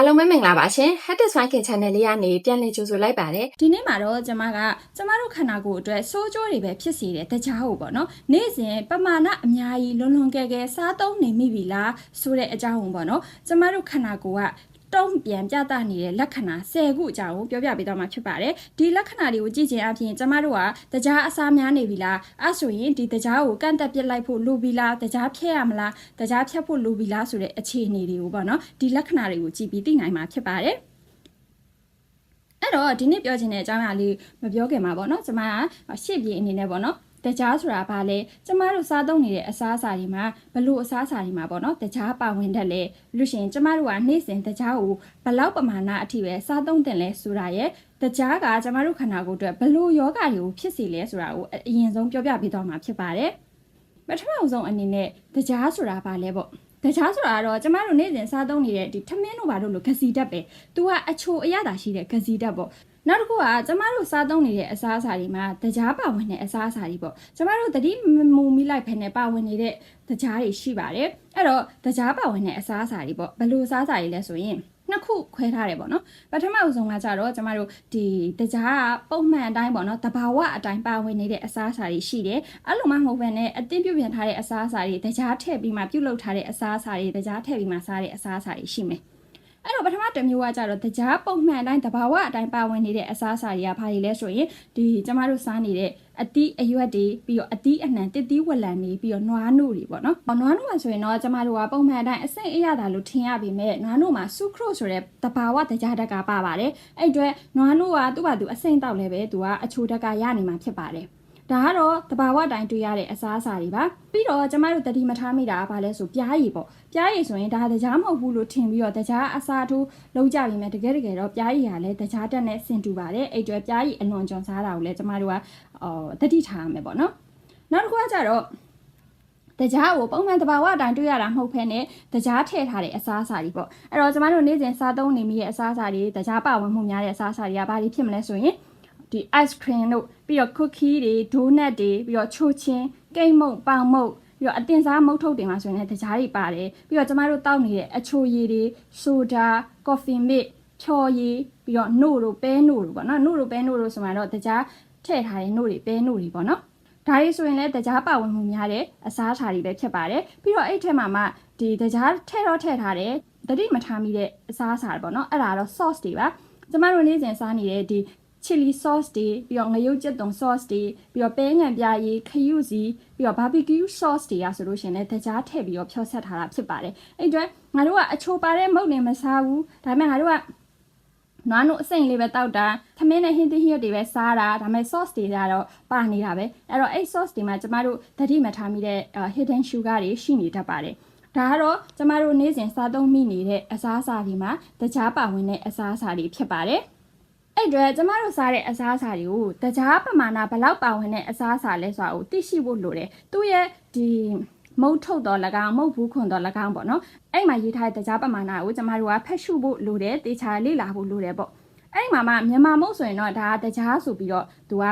အားလုံးပဲမင်္ဂလာပါရှင် Hatters Fine Channel လေးကနေပြန်လည်ကြိုဆိုလိုက်ပါတယ်ဒီနေ့မှာတော့ကျမကကျမတို့ခန္ဓာကိုယ်အတွက်စိုးကျိုးတွေပဲဖြစ်စေတဲ့တကြားကိုပေါ့နော်နေ့စဉ်ပမာဏအများကြီးလွန်လွန်ကဲကဲစားသုံးနေမိပြီလားဆိုတဲ့အကြောင်းကိုပေါ့နော်ကျမတို့ခန္ဓာကိုယ်က တုံ့ပြန်ပြသနေတဲ့လက္ခဏာ10ခုအကြောင်းကိုပြောပြပေးတော့မှာဖြစ်ပါတယ်ဒီလက္ခဏာတွေကိုကြည့်ခြင်းအပြင်ကျမတို့ကတကြားအစားများနေပြီလားအဲ့ဆိုရင်ဒီတကြားကိုကန့်တက်ပစ်လိုက်ဖို့လိုပြီလားတကြားဖြတ်ရမလားတကြားဖြတ်ဖို့လိုပြီလားဆိုတဲ့အခြေအနေတွေကိုပေါ့နော်ဒီလက္ခဏာတွေကိုကြည့်ပြီးသိနိုင်မှာဖြစ်ပါတယ်အဲ့တော့ဒီနေ့ပြောချင်တဲ့အကြောင်းအရာလေးမပြောခင်မှာပေါ့နော်ကျမကရှစ်ပြေအနေနဲ့ပေါ့နော် တကြားဆိုတာဘာလဲကျမတို့စားသုံးနေတဲ့အစားအစာတွေမှာဘလို့အစားအစာတွေမှာပေါ့နော်တကြားပါဝင်တတ်လဲလို့ရှရင်ကျမတို့ကနေ့စဉ်တကြားကိုဘလောက်ပမာဏအထိပဲစားသုံးတင်လဲဆိုတာရဲ့တကြားကကျမတို့ခန္ဓာကိုယ်အတွက်ဘလို့ယောဂတွေကိုဖြစ်စေလဲဆိုတာကိုအရင်ဆုံးပြောပြပေးသွားမှာဖြစ်ပါတယ်ပထမဆုံးအနေနဲ့တကြားဆိုတာဘာလဲပေါ့တခြားဆိုတာကတော့ကျမတို့နေ့စဉ်စားသုံးနေတဲ့ဒီထမင်းတို့ဘာလို့လို့ဂစီတက်ပဲ။ तू ကအချိုအရသာရှိတဲ့ဂစီတက်ပေါ့။ နောက်တစ်ခုကကျမတို့စားသုံးနေတဲ့အစားအစာတွေမှာတကြားပါဝင်တဲ့အစားအစာတွေပေါ့။ကျမတို့တတိမူမိလိုက်ဖ ೇನೆ ပါဝင်နေတဲ့တကြားတွေရှိပါတယ်။အဲ့တော့တကြားပါဝင်တဲ့အစားအစာတွေပေါ့။ဘယ်လိုအစားအစာတွေလဲဆိုရင်နှစ်ခုခွဲထားတယ်ပေါ့နော်ပထမအဆုံးကကြတော့ကျမတို့ဒီတကြားကပုံမှန်အတိုင်းပေါ့နော်တဘာဝအတိုင်းပါဝင်နေတဲ့အစားအစာတွေရှိတယ်အဲ့လိုမှမဟုတ်ဘဲနဲ့အတင်းပြုပြင်ထားတဲ့အစားအစာတွေတကြားထည့်ပြီးမှပြုတ်လုပ်ထားတဲ့အစားအစာတွေတကြားထည့်ပြီးမှစားတဲ့အစားအစာတွေရှိမယ် အဲ့တော့ပထမတစ်မျိုးကကြတော့တကြားပုံမှန်အတိုင်းတဘာဝအတိုင်းပါဝင်နေတဲ့အစားအစာတွေကဘာတွေလဲဆိုရင်ဒီကျမတို့စားနေတဲ့အသီးအရွက်တွေပြီးတော့အသီးအနှံတစ်သီးဝလံတွေပြီးတော့နွားနို့တွေပေါ့နော်။နွားနို့မှာဆိုရင်တော့ကျမတို့ကပုံမှန်အတိုင်းအစိမ့်အရသာလို့ထင်ရပေမဲ့နွားနို့မှာဆူခရိုဆိုတဲ့တဘာဝတကြားဓာတ်ကပါပါတယ်။အဲ့အတွက်နွားနို့ကသူ့ဘာသူအစိမ့်တောက်လဲပဲသူကအချိုဓာတ်ကရနေမှာဖြစ်ပါတယ်။ ဒါကတော့တဘာဝတိုင်းတွေ့ရတဲ့အစားအစာတွေပါပြီးတော့ကျမတို့တတိမထားမိတာကဘာလဲဆိုပြားရည်ပေါ့ပြားရည်ဆိုရင်ဒါတရားမဟုတ်ဘူးလို့ထင်ပြီးတော့တရားအစားထိုးလုံးကြပြီမဲ့တကယ်တကယ်တော့ပြားရည်ကလည်းတရားတက်နဲ့ဆင်တူပါတယ်အဲ့ကျွဲပြားရည်အလွန်ကျွံစားတာကိုလည်းကျမတို့ကအော်တတိထားရမယ်ပေါ့နော်နောက်တစ်ခုကကြတော့တကြားကိုပုံမှန်တဘာဝအတိုင်းတွေ့ရတာမဟုတ်ဖ ೇನೆ တကြားထည့်ထားတဲ့အစားအစာတွေပေါ့အဲ့တော့ကျမတို့နေ့စဉ်စားသုံးနေမိတဲ့အစားအစာတွေတကြားပါဝင်မှုများတဲ့အစားအစာတွေကဘာတွေဖြစ်မလဲဆိုရင် ဒီ ice cream တို့ပြီးတော့ cookie တွေ donut တွေပြီးတော့ချိုချင်းကိတ်မုတ်ပေါင်မုတ်ပြီးတော့အတင်စားမုတ်ထုတ်တင်မှာဆိုရင်လည်းတကြားတွေပါတယ်ပြီးတော့ကျမတို့တောက်နေတဲ့အချိုရည်တွေဆိုဒါ coffee mix ချော်ရည်ပြီးတော့နို့တို့ပဲနို့တို့ပေါ့နော်နို့တို့ပဲနို့တို့ဆိုမှတော့တကြားထည့်ထားတဲ့နို့တွေပဲနို့တွေပေါ့နော်ဒါတွေဆိုရင်လည်းတကြားပါဝင်မှုများတဲ့အစားအစာတွေပဲဖြစ်ပါတယ်ပြီးတော့အဲ့ထက်မှာမှဒီတကြားထည့်တော့ထည့်ထားတဲ့တတိမထားမိတဲ့အစားအစာတွေပေါ့နော်အဲ့ဒါတော့ sauce တွေပါကျမတို့နေ့စဉ်စားနေတဲ့ဒီ chili sauce တွေပြီးတော့ငရုတ်ကြက်သွန် sauce တွေပြီးတော့ပဲငံပြားရည်ခရုစီပြီးတော့ barbecue sauce တွေကဆိုလို့ရှိရင်လည်းတကြားထည့်ပြီးတော့ဖြောဆက်ထားတာဖြစ်ပါတယ်အဲ့အတွက်ငါတို့ကအချိုပါတဲ့မုတ်နေမစားဘူးဒါပေမဲ့ငါတို့ကနွားနို့အစိမ့်လေးပဲတောက်တာသမင်းနဲ့ဟင်းသီးဟင်းတွေပဲစားတာဒါပေမဲ့ sauce တွေကတော့ပါနေတာပဲအဲ့တော့အဲ့ sauce တွေမှာကျမတို့တတိမထားမိတဲ့ hidden sugar တွေရှိနေတတ်ပါတယ်ဒါကတော့ကျမတို့နေ့စဉ်စားသုံးမိနေတဲ့အစားအစာတွေမှာတကြားပါဝင်တဲ့အစားအစာတွေဖြစ်ပါတယ် အဲ့အတွက်ကျမတို့စားတဲ့အစားအစာတွေကိုတကြားပမာဏဘလောက်ပါဝင်တဲ့အစားအစာလဲဆိုတာကိုသိရှိဖို့လိုတယ်သူ့ရဲ့ဒီမုတ်ထုတ်တော်၎င်းမုတ်ဘူးခွန်တော်၎င်းပေါ့နော်အဲ့မှာရေးထားတဲ့တကြားပမာဏကိုကျမတို့ကဖတ်ရှုဖို့လိုတယ်တေချာလေ့လာဖို့လိုတယ်ပေါ့အဲ့ဒီမှာမှမြန်မာမုတ်ဆိုရင်တော့ဒါတကြားဆိုပြီးတော့သူက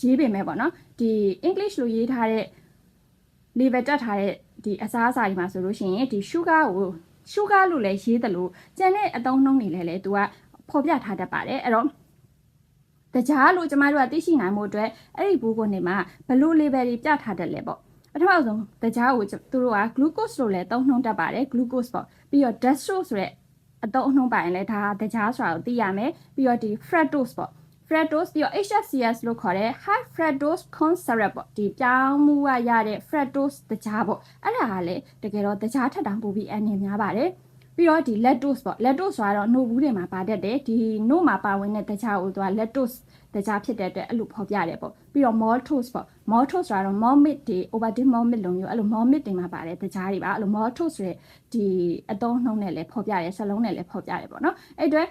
ရေးပေမဲ့ပေါ့နော်ဒီ English လို့ရေးထားတဲ့ level တက်ထားတဲ့ဒီအစားအစာတွေမှာဆိုလို့ရှိရင်ဒီ sugar ကို sugar လို့လည်းရေးတယ်လို့ကျန်တဲ့အသုံးနှုန်းတွေလည်းလေသူက ဖော်ပြထားတတ်ပါတယ်အဲ့တော့တကြားလို့ကျမတို့ကသိရှိနိုင်မှုအတွက်အဲ့ဒီဘူးကနေမှာဘလို့ level တွေပြထားတတ်လဲပေါ့ပထမဆုံးတကြားကိုသူတို့က glucose လို့လည်းသုံးနှုန်းတတ်ပါတယ် glucose ပေါ့ပြီးတော့ dextrose ဆိုတဲ့အသုံးအနှုန်းပိုင်းလည်းဒါတကြားဆိုတာကိုသိရမယ်ပြီးတော့ဒီ fructose ပေါ့ fructose ပြီးတော့ HFCS လို့ခေါ်တဲ့ high fructose corn syrup ပေါ့ဒီပြောင်းမှုကရတဲ့ fructose တကြားပေါ့အဲ့ဒါကလည်းတကယ်တော့တကြားထက်တောင်ပိုပြီးအနေများပါတယ် ပြီးတော့ဒီ lactose ပေါ့ lactose ဆိုတာတော့နှုတ်ဘူးတွေမှာပါတတ်တယ်ဒီနှုတ်မှာပါဝင်တဲ့တကြားကိုသူက lactose တကြားဖြစ်တဲ့အတွက်အဲ့လိုဖော်ပြတယ်ပေါ့ပြီးတော့ maltose ပေါ့ maltose ဆိုတာတော့ malmit တွေ overdose malmit လုံးမျိုးအဲ့လို malmit တွေမှာပါတယ်တကြားတွေပါအဲ့လို maltose ဆိုတဲ့ဒီအသုံးနှုန်းနဲ့လည်းဖော်ပြတယ်စလုံးနဲ့လည်းဖော်ပြတယ်ပေါ့နော်အဲ့အတွက်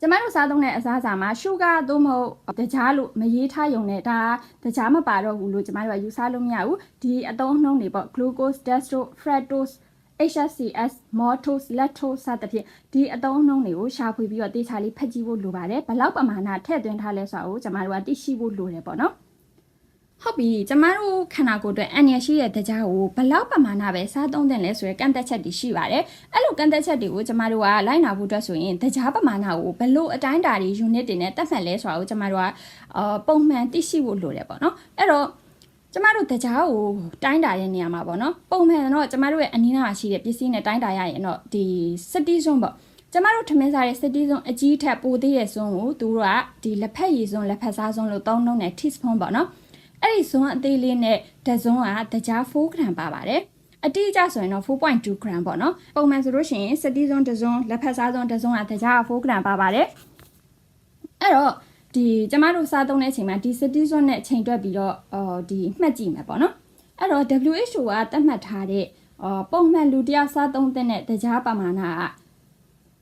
ကျမတို့စားသုံးတဲ့အစားအစာမှာ sugar သို့မဟုတ်တကြားလို့မရေးထားရုံနဲ့ဒါတကြားမပါတော့ဘူးလို့ကျမတို့ကယူဆလို့မရဘူးဒီအသုံးနှုန်းတွေပေါ့ glucose dextrose fructose HSCS maltose lactose စသဖြင့်ဒီအသုံးအနှုန်းတွေကိုရှာဖွေပြီးတော့တေချာလေးဖတ်ကြည့်ဖို့လိုပါတယ်ဘလောက်ပမာဏထည့်သွင်းထားလဲဆိုတာကိုကျမတို့ကသိရှိဖို့လိုတယ်ပေါ့နော်ဟုတ်ပြီကျမတို့ခန္ဓာကိုယ်အတွက်အန်ရရှိတဲ့တကြားကိုဘယ်လောက်ပမာဏပဲစားသုံးတဲ့လဲဆိုရယ်ကန့်သက်ချက်တွေရှိပါတယ်အဲ့လိုကန့်သက်ချက်တွေကိုကျမတို့ကလိုက်နာဖို့အတွက်ဆိုရင်တကြားပမာဏကိုဘယ်လိုအတိုင်းအတာတွေ unit တွေနဲ့တက်မှတ်လဲဆိုတာကိုကျမတို့ကအာပုံမှန်သိရှိဖို့လိုတယ်ပေါ့နော်အဲ့တော့ ကျမတို့တကြားကိုတိုင်းတာတဲ့နေရာမှာပေါ့နော်ပုံမှန်တော့ကျမတို့ရဲ့အနည်းနာရှိတဲ့ပစ္စည်းနဲ့တိုင်းတာရရင်တော့ဒီစတီဇွန်းပေါ့ကျမတို့ထမင်းစားတဲ့စတီဇွန်းအကြီးထက်ပိုသေးတဲ့ဇွန်းကိုသူတို့ကဒီလက်ဖက်ရည်ဇွန်းလက်ဖက်စားဇွန်းလို့သုံးနှုန်းတဲ့ teaspoon ပေါ့နော်အဲ့ဒီဇွန်းအသေးလေးနဲ့ဓဇွန်းကတကြား4 gram ပါပါတယ်အတိအကျဆိုရင်တော့4.2 gram ပေါ့နော်ပုံမှန်ဆိုလို့ရှိရင်စတီဇွန်းဓဇွန်းလက်ဖက်စားဇွန်းဓဇွန်းကတကြား4 gram ပါပါတယ်အဲ့တော့ ဒီကျမတို့စားသုံးတဲ့အချိန်မှာဒီစတီဇွန်းနဲ့ချိန်တွက်ပြီးတော့အော်ဒီမှတ်ကြည့်မယ်ပေါ့နော်အဲ့တော့ WHO ကသတ်မှတ်ထားတဲ့အော်ပုံမှန်လူတစ်ယောက်စားသုံးတဲ့တကြားပမာဏက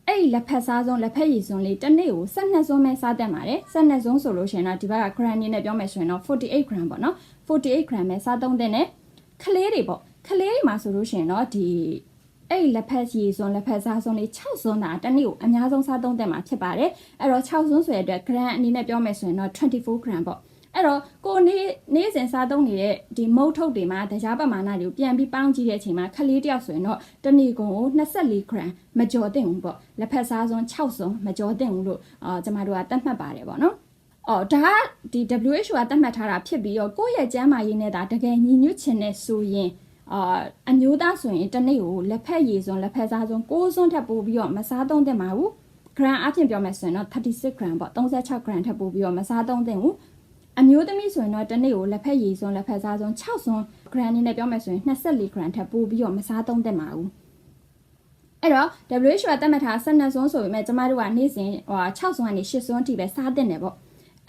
အဲ့ဒီလက်ဖက်စားစုံလက်ဖက်ရည်စုံလေးတစ်နေ့ကို12စုံပဲစားတတ်ပါတယ်12စုံဆိုလို့ရှိရင်တော့ဒီဘက်က gram အနေနဲ့ပြောမယ်ဆိုရင်တော့48 gram ပေါ့နော်48 gram ပဲစားသုံးတဲ့နဲ့ကလေးတွေပေါ့ကလေးတွေမှာဆိုလို့ရှိရင်တော့ဒီ အဲ့ဒီလက်ဖက်ရည်စုံလက်ဖက်စားစုံလေး6စုံတာတစ်နေ့ကိုအများဆုံးစားသုံးတဲ့မှာဖြစ်ပါတယ်အဲ့တော့6စုံဆိုရတဲ့ gram အနေနဲ့ပြောမယ်ဆိုရင်တော့24 gram ပေါ့အဲ့တော့ကိုနေ့နေ့စဉ်စားသုံးနေတဲ့ဒီမုတ်ထုတ်တွေမှာတရားပမာဏတွေကိုပြန်ပြီးပေါင်းကြည့်တဲ့အချိန်မှာခလေးတယောက်ဆိုရင်တော့တနေ့ကုန်ကို24 gram မကျော်သင့်ဘူးပေါ့လက်ဖက်စားစုံ6စုံမကျော်သင့်ဘူးလို့အာကျမတို့ကသတ်မှတ်ပါတယ်ပေါ့နော်အော်ဒါကဒီ WHO ကသတ်မှတ်ထားတာဖြစ်ပြီးတော့ကိုယ့်ရဲ့ကျန်းမာရေးနဲ့ဒါတကယ်ညီညွတ်ချင်တဲ့ဆိုရင် အာအမျိုးသားဆိုရင်တစ်နေ့ကိုလက်ဖက်ရည်စွန်းလက်ဖက်စားစွန်း6စွန်းထပ်ပို့ပြီးတော့မစားသုံးသင့်ပါဘူး gram အပြင်ပြောမယ်ဆိုရင်တော့36 gram ပေါ့36 gram ထပ်ပို့ပြီးတော့မစားသုံးသင့်ဘူးအမျိုးသမီးဆိုရင်တော့တစ်နေ့ကိုလက်ဖက်ရည်စွန်းလက်ဖက်စားစွန်း6စွန်း gram အနေနဲ့ပြောမယ်ဆိုရင်24 gram ထပ်ပို့ပြီးတော့မစားသုံးသင့်ပါဘူးအဲ့တော့ WHO ကသတ်မှတ်ထား12စွန်းဆိုပေမဲ့ကျမတို့ကနေ့စဉ်ဟို6စွန်းကနေ8စွန်းအထိပဲစားသင့်တယ်ပေါ့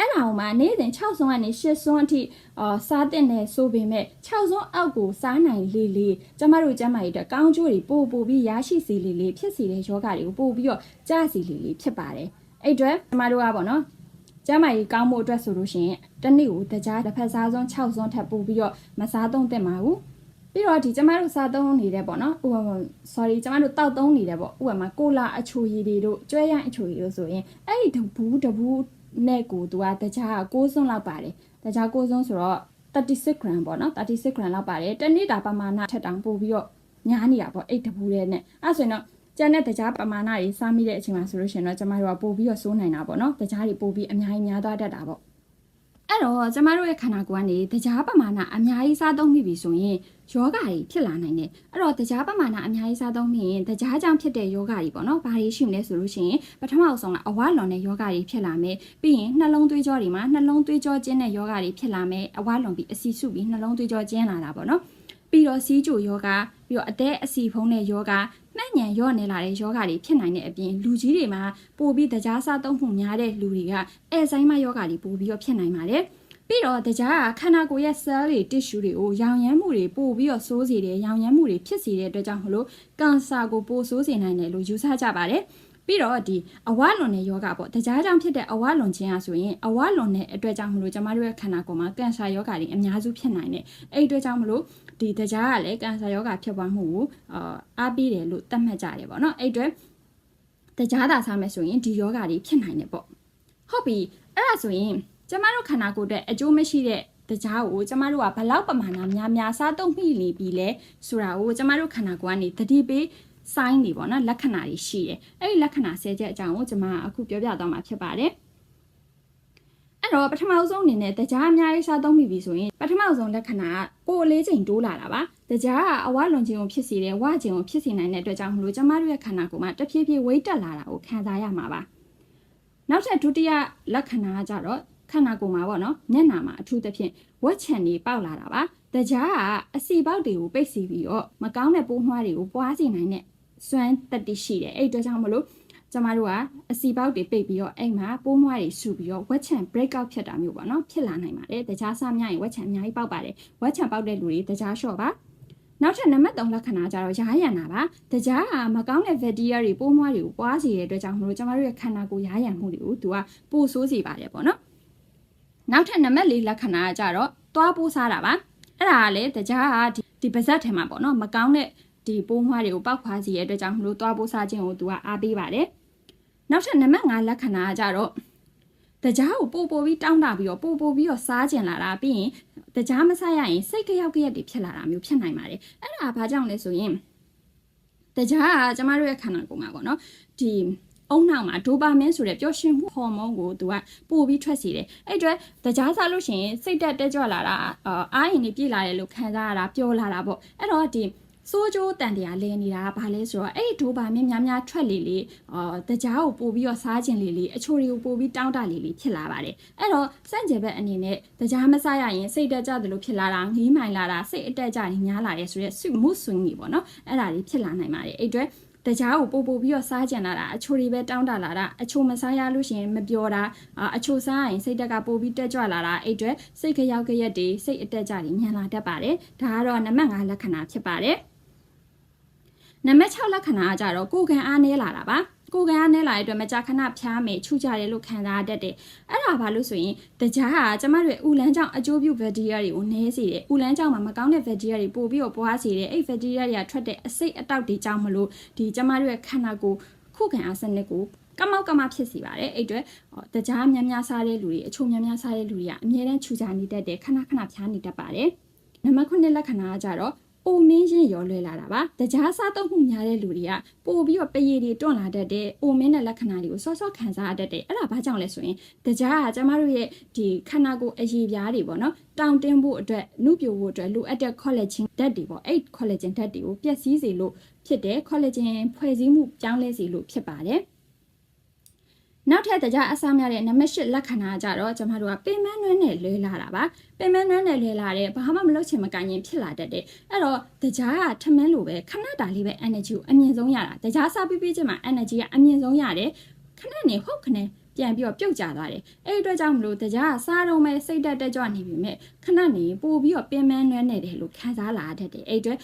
အဲ့ဒါဟိုမှာနေ့စဉ်6စွန်းကနေ8စွန်းအထိအာစားတဲ့နယ်ဆိုပေမဲ့6စွန်းအောက်ကိုစားနိုင်လေလေကျမတို့ကျမကြီးအတွက်ကောင်းကျိုးတွေပို့ပို့ပြီးရရှိစီလေလေဖြစ်စီတဲ့ယောဂတွေကိုပို့ပြီးတော့ကြားစီလေလေဖြစ်ပါတယ်အဲ့အတွက်ကျမတို့ကပေါ့နော်ကျမကြီးကောင်းဖို့အတွက်ဆိုလို့ရှိရင်တစ်နေ့ကိုတကြားတစ်ဖက်စားစွန်း6စွန်းထပ်ပို့ပြီးတော့မစားသုံးသင့်ပါဘူးပြီးတော့ဒီကျမတို့စားသုံးနေတဲ့ပေါ့နော်ဥပမာ sorry ကျမတို့တောက်သုံးနေတယ်ပေါ့ဥပမာကိုလာအချိုရည်တွေတို့ကျွဲရိုင်းအချိုရည်တို့ဆိုရင်အဲ့ဒီတဘူးတဘူး နဲ့ကိုသူကတခြား6စွန်းလောက်ပါတယ်တခြား6စွန်းဆိုတော့36 gram ပေါ့နော်36 gram လောက်ပါတယ်တနေ့တာပမာဏထက်တောင်ပို့ပြီးတော့ညားနေတာပေါ့အဲ့တဘူးတဲ့နဲ့အဲ့ဆိုရင်တော့ကျန်တဲ့တကြားပမာဏတွေစားမိတဲ့အချိန်မှာဆိုလို့ရှိရင်တော့ကျမတို့ကပို့ပြီးတော့စိုးနိုင်တာပေါ့နော်တကြားတွေပို့ပြီးအများကြီးများသွားတတ်တာပေါ့ အဲ့တော့ကျမတို့ရဲ့ခန္ဓာကိုယ်ကနေတကြားပမာဏအများကြီးစားသုံးမိပြီဆိုရင်ယောဂါတွေဖြစ်လာနိုင်တယ်အဲ့တော့တကြားပမာဏအများကြီးစားသုံးမိရင်တကြားကြောင့်ဖြစ်တဲ့ယောဂါတွေပေါ့နော်ဘာတွေရှိမလဲဆိုလို့ရှိရင်ပထမအဆုံးကအဝလွန်တဲ့ယောဂါတွေဖြစ်လာမယ်ပြီးရင်နှလုံးသွေးကြောတွေမှာနှလုံးသွေးကြောကျဉ်တဲ့ယောဂါတွေဖြစ်လာမယ်အဝလွန်ပြီးအဆီစုပြီးနှလုံးသွေးကြောကျဉ်လာတာပေါ့နော်ပြီးတော့စီးကြိုယောဂါပြီးတော့အသက်အဆီဖုံးတဲ့ယောဂါမှ န်ညံရော့နေလာတဲ့ယောဂါတွေဖြစ်နိုင်တဲ့အပြင်လူကြီးတွေမှာပိုပြီးတကြားစားသုံးမှုများတဲ့လူတွေကအဲဆိုင်မယောဂါတွေပိုပြီးတော့ဖြစ်နိုင်ပါတယ်ပြီးတော့တကြားကခန္ဓာကိုယ်ရဲ့ cell တွေ tissue တွေကိုရောင်ရမ်းမှုတွေပို့ပြီးတော့စိုးစေတယ်ရောင်ရမ်းမှုတွေဖြစ်စေတဲ့အတွက်ကြောင့်မလို့ကင်ဆာကိုပိုဆိုးစေနိုင်တယ်လို့ယူဆကြပါတယ် ပြီးတော့ဒီအဝလွန်တဲ့ယောဂပေါ့တကြားကြောင့်ဖြစ်တဲ့အဝလွန်ခြင်းဟာဆိုရင်အဝလွန်တဲ့အတွက်ကြောင့်မလို့ကျမတို့ရဲ့ခန္ဓာကိုယ်မှာကင်ဆာယောဂတွေအများစုဖြစ်နိုင်တယ်အဲ့ဒီအတွက်ကြောင့်မလို့ဒီတကြားကလည်းကင်ဆာယောဂဖြစ်ပွားမှုကိုအာအားပေးတယ်လို့သတ်မှတ်ကြတယ်ပေါ့နော်အဲ့အတွက်တကြားသာစားမယ်ဆိုရင်ဒီယောဂတွေဖြစ်နိုင်တယ်ပေါ့ဟုတ်ပြီအဲ့ဒါဆိုရင်ကျမတို့ခန္ဓာကိုယ်အတွက်အကျိုးမရှိတဲ့တကြားကိုကျမတို့ကဘလောက်ပမာဏများများစားသုံးမိနေပြီလဲဆိုတာကိုကျမတို့ခန္ဓာကိုယ်ကနေတတိပေး ဆိုင်းနေပေါ့နော်လက္ခဏာတွေရှိတယ်အဲ့ဒီလက္ခဏာ၁၀ချက်အကြောင်းကိုကျမအခုပြောပြသွားမှာဖြစ်ပါတယ်အဲ့တော့ပထမဆုံးအနေနဲ့တကြားအများကြီးစားသုံးမိပြီဆိုရင်ပထမဆုံးလက္ခဏာကကိုယ်လေးချိန်တိုးလာတာပါတကြားကအဝလွန်ခြင်းကိုဖြစ်စေတယ်ဝခြင်းကိုဖြစ်စေနိုင်တဲ့အတွက်ကြောင့်မလို့ကျမတို့ရဲ့ခန္ဓာကိုယ်မှာတဖြည်းဖြည်းဝိတ်တက်လာတာကိုခံစားရမှာပါနောက်ထပ်ဒုတိယလက္ခဏာကကြတော့ခန္ဓာကိုယ်မှာပေါ့နော်မျက်နှာမှာအထူးသဖြင့်ဝက်ချန်တွေပေါက်လာတာပါတကြားကအစီပေါက်တွေကိုပိတ်စီပြီးတော့မကောင်းတဲ့ပိုးမွှားတွေကိုပွားစေနိုင်တဲ့ စွမ်းတက်တိရှိတယ်အဲ့အတွက်ကြောင့်မလို့ကျမတို့ကအစီပေါက်တွေပိတ်ပြီးတော့အိမ်မှာပိုးမွှားတွေစုပြီးတော့ဝက်ချန် break out ဖြစ်တာမျိုးပေါ့နော်ဖြစ်လာနိုင်ပါတယ်တကြားစားများရင်ဝက်ချန်အများကြီးပေါက်ပါတယ်ဝက်ချန်ပေါက်တဲ့လူတွေတကြားလျှော့ပါနောက်ထပ်နံပါတ်3လက္ခဏာကျတော့ရားရံတာပါ။တကြားဟာမကောင်းတဲ့ bacteria တွေပိုးမွှားတွေကိုပွားစေတဲ့အတွက်ကြောင့်မလို့ကျမတို့ရဲ့ခန္ဓာကိုယ်ရားရံမှုတွေကိုသူကပိုဆိုးစေပါတယ်ပေါ့နော်။နောက်ထပ်နံပါတ်4လက္ခဏာကကြတော့သွားပိုးစားတာပါ။အဲ့ဒါကလေတကြားဟာဒီဒီပါဇက်ထဲမှာပေါ့နော်မကောင်းတဲ့ ဒီပိုးမွှားတွေကိုပောက်ခွာစေတဲ့အတွက်ကြောင့်မလို့သွားပိုးစားခြင်းကိုသူကအားပေးပါတယ်။နောက်ထပ်နံပါတ်5လက္ခဏာကကြတော့တကြားကိုပို့ပို့ပြီးတောင်းတာပြီးတော့ပို့ပို့ပြီးတော့စားကျင်လာတာပြီးရင်တကြားမစားရရင်စိတ်ကြရောက်ကြရက်တွေဖြစ်လာတာမျိုးဖြစ်နိုင်ပါတယ်အဲ့ဒါဘာကြောင့်လဲဆိုရင်တကြားကကျမတို့ရဲ့ခန္ဓာကိုယ်မှာပေါ့နော်ဒီအုံနောက်မှာဒိုပါမင်းဆိုတဲ့ပျော်ရွှင်မှုဟော်မုန်းကိုသူကပို့ပြီးထွက်စီတယ်အဲ့အတွက်တကြားစားလို့ရှိရင်စိတ်တက်တက်ကြွလာတာအာအာရင်တွေပြည့်လာတယ်လို့ခံစားရတာပျော်လာတာပေါ့အဲ့တော့ဒီ စိုးကြိုးတန်တရားလဲနေတာကဘာလဲဆိုတော့အဲ့ဒီဒိုပါမင်းများများထွက်လေလေအာတကြားကိုပို့ပြီးတော့စားခြင်းလေလေအချိုတွေကိုပို့ပြီးတောင်းတလေလေဖြစ်လာပါတယ်အဲ့တော့စန့်ကျင်ဘက်အနေနဲ့တကြားမစားရရင်စိတ်တက်ကြတယ်လို့ဖြစ်လာတာငီးမိုင်လာတာစိတ်အတက်ကြနေများလာရဲဆိုတဲ့ဆွမှုဆွင်ကြီးပေါ့နော်အဲ့ဒါလေးဖြစ်လာနိုင်ပါတယ်အဲ့အတွက်တကြားကိုပို့ပို့ပြီးတော့စားကြင်လာတာအချိုတွေပဲတောင်းတလာတာအချိုမစားရလို့ရှိရင်မပြောတာအာအချိုစားရရင်စိတ်တက်ကပို့ပြီးတက်ကြွလာတာအဲ့အတွက်စိတ်ခရောက်ခရက်တွေစိတ်အတက်ကြတွေညံလာတတ်ပါတယ်ဒါကတော့နံပါတ်5လက္ခဏာဖြစ်ပါတယ် နံပါတ်6လက္ခဏာကကြတော့ကိုယ်ခံအားနည်းလာတာပါကိုယ်ခံအားနည်းလာတဲ့အတွက်မကြာခဏဖျားမယ်ခြူကြတယ်လို့ခံစားရတတ်တယ်အဲ့ဒါဘာလို့ဆိုရင်တကြားကကျမတို့ဥလန်းကြောင့်အကျိုးပြုဘက်တီးရီးယားတွေကိုနည်းစေတယ်ဥလန်းကြောင့်မှာမကောင်းတဲ့ဘက်တီးရီးယားတွေပို့ပြီးတော့ပွားစေတယ်အဲ့ဘက်တီးရီးယားတွေကထွက်တဲ့အစိတ်အတောက်တွေကြောင့်မလို့ဒီကျမတို့ရဲ့ခန္ဓာကိုယ်ခုခံအားစနစ်ကိုကမောက်ကမဖြစ်စီပါတယ်အဲ့အတွက်တကြားများများစားတဲ့လူတွေအချိုများများစားတဲ့လူတွေကအမြဲတမ်းခြူကြနေတတ်တယ်ခဏခဏဖျားနေတတ်ပါတယ်နံပါတ်9လက္ခဏာကကြတော့ အိုမင်းချင်းရောလွဲလာတာပါတကြားစားတော့မှုများတဲ့လူတွေကပို့ပြီးတော့ပရည်တွေတွန့်လာတတ်တဲ့အိုမင်းတဲ့လက္ခဏာတွေကိုစောစောခံစားရတတ်တယ်အဲ့ဒါဘာကြောင့်လဲဆိုရင်တကြားကကျမတို့ရဲ့ဒီခန္ဓာကိုယ်အရည်ပြားတွေပေါ့နော်တောင့်တင်းဖို့အတွက်နှုပြိုဖို့အတွက်လိုအပ်တဲ့ collagen ဓာတ်တွေပေါ့အဲ့ collagen ဓာတ်တွေကိုပျက်စီးစေလို့ဖြစ်တယ် collagen ဖွဲ့စည်းမှုပြောင်းလဲစေလို့ဖြစ်ပါတယ် နောက်ထပ်တရားအစားများတဲ့နံပါတ်၈လက္ခဏာကြတော့ကျမတို့ကပင်မနှွမ်းနဲ့လွဲလာတာပါပင်မနှွမ်းနဲ့လွဲလာတဲ့ဘာမှမလုပ်ချင်မကိုင်ရင်ဖြစ်လာတတ်တယ်အဲ့တော့တရားကထမင်းလိုပဲခဏတာလေးပဲ energy ကိုအမြင့်ဆုံးရတာတရားစားပြီးပြီးချင်းမှာ energy ကအမြင့်ဆုံးရတယ်ခဏနေဟုတ်ခနဲ့ပြန်ပြီးတော့ပြုတ်ကျသွားတယ်အဲ့ဒီအတွက်ကြောင့်မလို့တရားကစားတော့မဲ့စိတ်တက်တက်ကြွနေပြီမဲ့ခဏနေပို့ပြီးတော့ပင်မနှွမ်းနေတယ်လို့ခံစားလာတတ်တယ်အဲ့အတွက်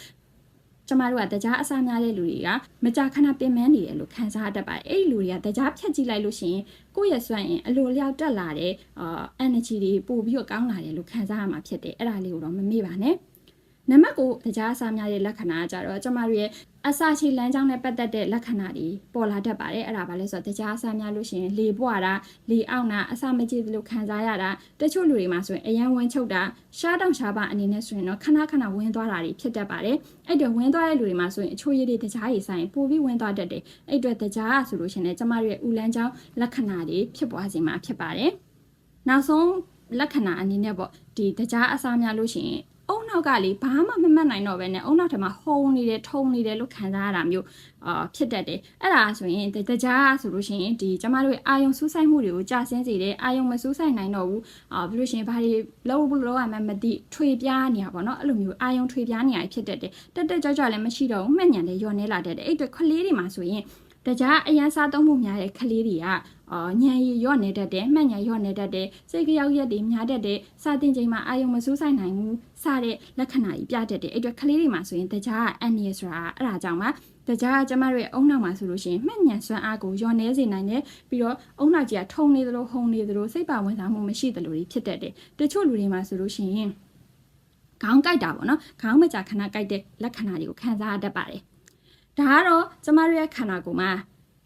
ကျမတို့ကတရားအစားများတဲ့လူတွေကမကြာခဏပင်ပန်းနေတယ်လို့ခံစားတတ်ပါတယ်အဲ့ဒီလူတွေကတရားဖြတ်ကြည့်လိုက်လို့ရှိရင်ကိုယ့်ရဲ့စွမ်းအင်အလိုလျောက်တက်လာတဲ့အာ energy တွေပို့ပြီးတော့ကောင်းလာတယ်လို့ခံစားရမှာဖြစ်တယ်အဲ့ဒါလေးကိုတော့မမေ့ပါနဲ့ နံပါတ်9တရားအစားများတဲ့လက္ခဏာကကြတော့ကျမတို့ရဲ့အစာချေလမ်းကြောင်းနဲ့ပတ်သက်တဲ့လက္ခဏာတွေပေါ်လာတတ်ပါတယ်အဲ့ဒါဘာလဲဆိုတော့တရားအစားများလို့ရှိရင်လေပွားတာလေအောင်တာအစာမကြေသလိုခံစားရတာတချို့လူတွေမှာဆိုရင်အယံဝင်းချုပ်တာရှားတောင်ရှားပါအနေနဲ့ဆိုရင်တော့ခဏခဏဝင်းသွားတာတွေဖြစ်တတ်ပါတယ်အဲ့တော့ဝင်းသွားတဲ့လူတွေမှာဆိုရင်အချို့ရည်တွေတရားရည်ဆိုင်ပိုပြီးဝင်းသွားတတ်တယ်အဲ့အတွက်တရားဆိုလို့ရှိရင်လည်းကျမတို့ရဲ့ဥလန်းကြောင်းလက္ခဏာတွေဖြစ်ပွားစေမှာဖြစ်ပါတယ်နောက်ဆုံးလက္ခဏာအနေနဲ့ပေါ့ဒီတရားအစားများလို့ရှိရင် အုံနောက်ကလေဘာမှမမှတ်နိုင်တော့ဘဲနဲ့အုံနောက်ထဲမှာဟုံနေတယ်ထုံနေတယ်လို့ခံစားရတာမျိုးအာဖြစ်တတ်တယ်အဲ့ဒါဆိုရင်တကြားဆိုလို့ရှိရင်ဒီကျမတို့ရဲ့အာယုံစူးစိုက်မှုတွေကိုကြာဆင်းစေတယ်အာယုံမစူးစိုက်နိုင်တော့ဘူးအာပြီးလို့ရှိရင်ဘာတွေလုံးဘူးလုံးရမှမသိထွေပြားနေရပါတော့အဲ့လိုမျိုးအာယုံထွေပြားနေရဖြစ်တတ်တယ်တက်တက်ကြွကြွလည်းမရှိတော့ဘူးမှတ်ညံလည်းညော်နေလာတတ်တယ်အဲ့အတွက်ခလေးတွေမှာဆိုရင်တကြားအရန်စားသုံးမှုများတဲ့ခလေးတွေကအာ ညံရီရော့နေတတ်တယ်မှတ်ညံရော့နေတတ်တယ်စိတ်ကြောက်ရက်တွေများတတ်တယ်စာတင်ချိန်မှာအာယုံမစူးဆိုင်နိုင်ဘူးစတဲ့လက္ခဏာကြီးပြတတ်တယ်အဲ့အတွက်ကလေးတွေမှာဆိုရင်တကြားကအန်နီဆိုတာအဲ့ဒါကြောင့်ပါတကြားကကျမတို့ရဲ့အုံနောက်မှာဆိုလို့ရှိရင်မှတ်ညံစွမ်းအားကိုရော့နေစေနိုင်တယ်ပြီးတော့အုံနောက်ကြီးကထုံနေသလိုဟုန်နေသလိုစိတ်ပါဝင်စားမှုမရှိသလိုဖြစ်တတ်တယ်တချို့လူတွေမှာဆိုလို့ရှိရင်ခေါင်းကိုက်တာပေါ့နော်ခေါင်းမကြခဏကိုက်တဲ့လက္ခဏာတွေကိုခံစားရတတ်ပါတယ်ဒါကတော့ကျမတို့ရဲ့ခန္ဓာကိုယ်မှာ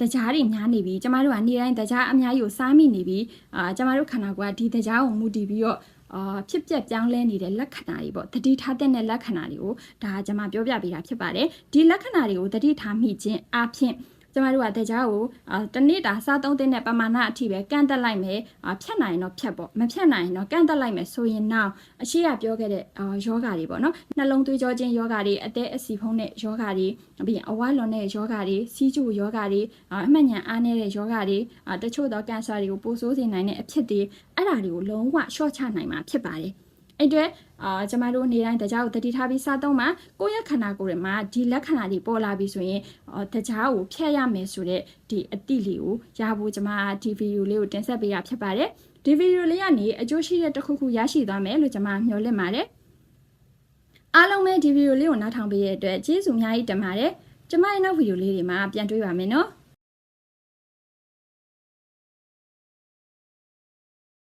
တကြားတွေများနေပြီကျမတို့ကနေ့တိုင်းတကြားအများကြီးကိုစားမိနေပြီအာကျမတို့ခန္ဓာကိုယ်ကဒီတကြားကိုမူတည်ပြီးတော့အာဖြစ်ပျက်ပြောင်းလဲနေတဲ့လက္ခဏာတွေပေါ့တတိထားတဲ့လက္ခဏာတွေကိုဒါကကျွန်မပြောပြပေးတာဖြစ်ပါတယ်ဒီလက္ခဏာတွေကိုတတိထားမိခြင်းအပြင် ကျမတို့ကတကြားကိုအာတနေ့တာစားသုံးတဲ့ပမာဏအထိပဲကန့်တက်လိုက်မယ်အာဖြတ်နိုင်တော့ဖြတ်ပေါ့မဖြတ်နိုင်တော့ကန့်တက်လိုက်မယ်ဆိုရင်နောက်အရှိရပြောခဲ့တဲ့အာယောဂါတွေပေါ့နော်နှလုံးသွေးကြောခြင်းယောဂါတွေအသက်အဆီဖုံးတဲ့ယောဂါတွေပြီးရင်အဝါလွန်တဲ့ယောဂါတွေစီးကျူယောဂါတွေအာအမှတ်ဉာဏ်အားနည်းတဲ့ယောဂါတွေအာတချို့သောကင်ဆာတွေကိုပိုဆိုးစေနိုင်တဲ့အဖြစ်တွေအဲ့ဒါတွေကိုလုံးဝရှော့ချနိုင်မှာဖြစ်ပါတယ် အဲ့အတွက်အာကျမတို့နေတိုင်းတကြားကိုတတိထားပြီးစားသုံးမှာကိုယ့်ရဲ့ခန္ဓာကိုယ်တွေမှာဒီလက္ခဏာတွေပေါ်လာပြီဆိုရင်တကြားကိုဖျက်ရမယ်ဆိုတဲ့ဒီအတိလေးကိုရဖို့ကျမဒီဗီဒီယိုလေးကိုတင်ဆက်ပေးတာဖြစ်ပါတယ်ဒီဗီဒီယိုလေးကနေအကျိုးရှိတဲ့တစ်ခုခုရရှိသွားမယ်လို့ကျမမျှော်လင့်ပါတယ်အားလုံးပဲဒီဗီဒီယိုလေးကိုနားထောင်ပေးတဲ့အတွက်ကျေးဇူးအများကြီးတင်ပါတယ်ကျမရဲ့နောက်ဗီဒီယိုလေးတွေမှာပြန်တွေ့ပါမယ်နော်